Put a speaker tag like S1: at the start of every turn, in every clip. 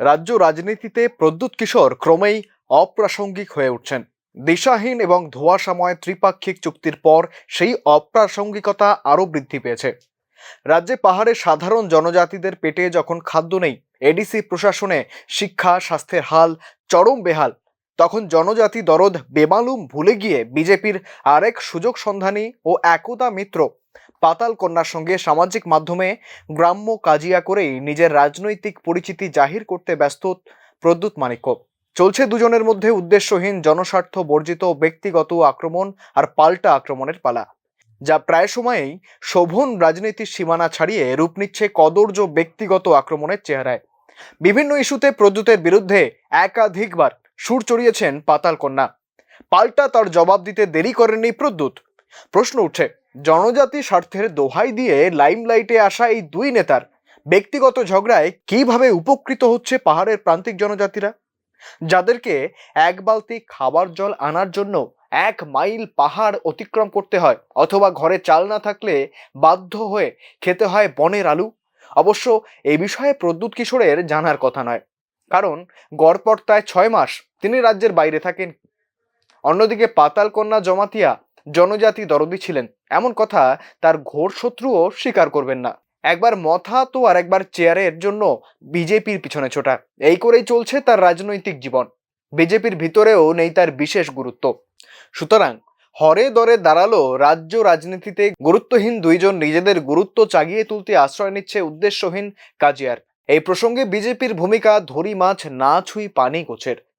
S1: রাজ্য রাজনীতিতে প্রদ্যুৎ কিশোর ক্রমেই অপ্রাসঙ্গিক হয়ে উঠছেন। দিশাহীন এবং ধোঁয়াশাময় ত্রিপাক্ষিক চুক্তির পর সেই অপ্রাসঙ্গিকতা আরও বৃদ্ধি পেয়েছে। রাজ্যে পাহাড়ে সাধারণ জনজাতিদের পেটে যখন খাদ্য নেই, এডিসি প্রশাসনে শিক্ষা, স্বাস্থ্যের হাল চরম বেহাল। তখন জনজাতি দরদ বেমালুম ভুলে গিয়ে বিজেপির আরেক সুযোগ সন্ধানী ও একতা মিত্র পাতাল কন্যার সঙ্গে সামাজিক মাধ্যমে গ্রাম্য কাজিয়া করেই নিজের রাজনৈতিক পরিচিতি জাহির করতে ব্যস্ত প্রদ্যুৎ মানিক্য। চলছে দুজনের মধ্যে উদ্দেশ্যহীন, জনস্বার্থ বর্জিত ব্যক্তিগত আক্রমণ আর পাল্টা আক্রমণের পালা, যা প্রায় সময়েই শোভন রাজনীতির সীমানা ছাড়িয়ে রূপ নিচ্ছে কদর্য ব্যক্তিগত আক্রমণের চেহারায়। বিভিন্ন ইস্যুতে প্রদ্যুতের বিরুদ্ধে একাধিকবার সুর চড়িয়েছেন পাতাল কন্যা। পাল্টা তার জবাব দিতে দেরি করেননি প্রদ্যুৎ। প্রশ্ন উঠছে জনজাতি স্বার্থের দোহাই দিয়ে লাইমলাইটে আসা এই দুই নেতার ব্যক্তিগত ঝগড়ায় কীভাবে উপকৃত হচ্ছে পাহাড়ের প্রান্তিক জনজাতিরা? যাদেরকে এক বালতি খাবার জল আনার জন্য এক মাইল পাহাড় অতিক্রম করতে হয় অথবা ঘরে চাল না থাকলে বাধ্য হয়ে খেতে হয় বনের আলু? অবশ্য এই বিষয়ে প্রদ্যুৎ কিশোরের জানার কথা নয়। কারণ গড়পড়তায় ছয় মাস তিনি রাজ্যের বাইরে থাকেন। অন্যদিকে পাতাল কন্যা জমাতিয়া জনজাতি দরদি ছিলেন। এমন কথা তার ঘোর শত্রুও স্বীকার করবেন না। একবার মথা তো আর একবার চেয়ারের জন্য বিজেপির পিছনে ছোটা। এই করেই চলছে তার রাজনৈতিক জীবন। বিজেপির ভিতরেও নেই তার বিশেষ গুরুত্ব। সুতরাং হরে দরে দাঁড়াল রাজ্য রাজনীতিতে গুরুত্বহীন দুইজন নিজেদের গুরুত্ব চাগিয়ে তুলতে আশ্রয় নিচ্ছে উদ্দেশ্যহীন কাজিয়ার। এই প্রসঙ্গে বিজেপির ভূমিকা ধরি মাছ না ছুঁই পানি গোছের।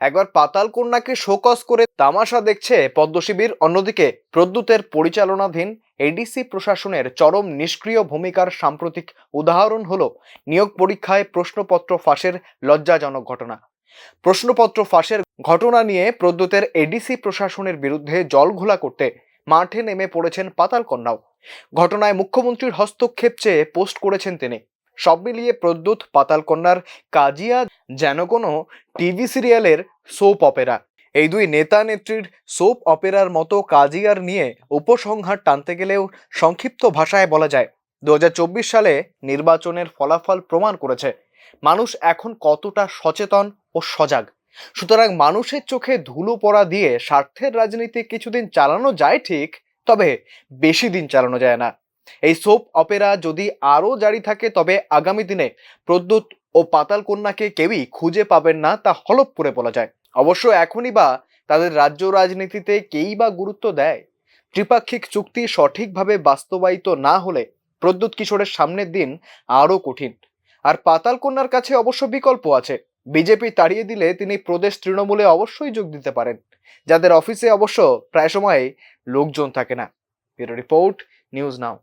S1: একবার পাতাল কন্যাকে শোকস করে তামাশা দেখছে পদ্মশিবির, অন্যদিকে প্রদ্যুতের পরিচালনাধীন এডিসি প্রশাসনের চরম নিষ্ক্রিয় ভূমিকার সাম্প্রতিক উদাহরণ হল নিয়োগ পরীক্ষায় প্রশ্নপত্র ফাঁসের লজ্জাজনক ঘটনা। প্রশ্নপত্র ফাঁসের ঘটনা নিয়ে প্রদ্যুতের এডিসি প্রশাসনের বিরুদ্ধে জলঘোলা করতে মাঠে নেমে পড়েছেন পাতাল কন্যাও। ঘটনায় মুখ্যমন্ত্রীর হস্তক্ষেপ চেয়ে পোস্ট করেছেন তিনি। সব মিলিয়ে প্রদ্যুৎ, পাতালকন্যার, কাজিয়া যেন কোনো টিভি সিরিয়ালের সোপ অপেরা। এই দুই নেতা নেত্রীর সোপ অপেরার মতো কাজিয়ার নিয়ে উপসংহার টানতে গেলেও সংক্ষিপ্ত ভাষায় বলা যায় দু হাজার চব্বিশ সালে নির্বাচনের ফলাফল প্রমাণ করেছে। মানুষ এখন কতটা সচেতন ও সজাগ। সুতরাং মানুষের চোখে ধুলো পড়া দিয়ে স্বার্থের রাজনীতি কিছুদিন চালানো যায় ঠিক, তবে বেশি দিন চালানো যায় না। এই সোপ অপেরা যদি আরও জারি থাকে, তবে আগামী দিনে প্রদ্যুৎ ও পাতাল কন্যাকে কেউই খুঁজে পাবেন না, তা হলপ করে বলা যায়। অবশ্য এখনই বা তাদের রাজ্য রাজনীতিতে কেই বা গুরুত্ব দেয়? ত্রিপাক্ষিক চুক্তি সঠিকভাবে বাস্তবায়িত না হলে প্রদ্যুৎ কিশোরের সামনের দিন আরও কঠিন। আর পাতাল কন্যার কাছে অবশ্য বিকল্প আছে। বিজেপি তাড়িয়ে দিলে তিনি প্রদেশ তৃণমূলে অবশ্যই যোগ দিতে পারেন। যাদের অফিসে অবশ্য প্রায় সময় লোকজন থাকে না। Bureau report, news now.